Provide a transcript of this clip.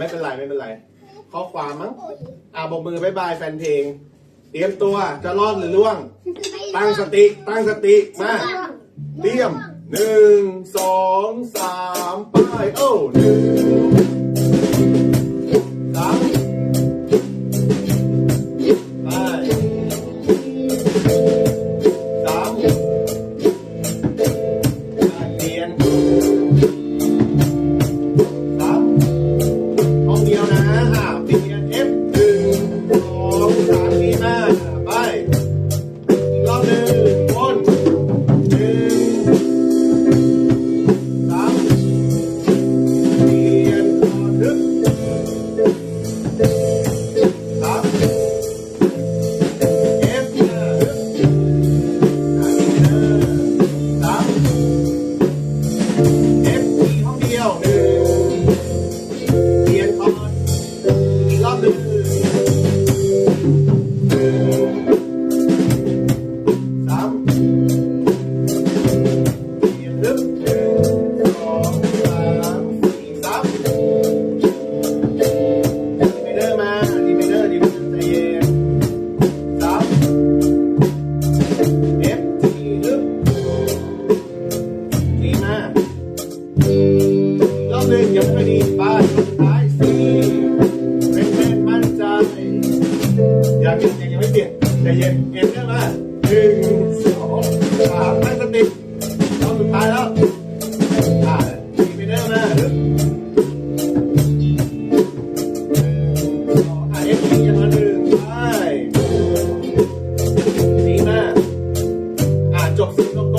ไม่เป็นไรไม่เป็นไร ข้อความมั้งอ่าบอกมือบายบายแฟนเพลง เตรียมตัวจะรอดหรือล่วง ตั้งสติตั้งสติมาเตรียมหนึ่งสองสามไปโอ้หนึ่งสามเปลี่ยน เยังไม่ดีบ้านสุดท้ายสิเป็นแม่มั่นใจยากเปลี่ยนยังไม่เปลี่ยนใจเย็นเปลี่ยนได้หนึ่งสองสามตั้งสติตอนสุดท้ายแล้วอ่าไม่ได้ไหมจบสิงโต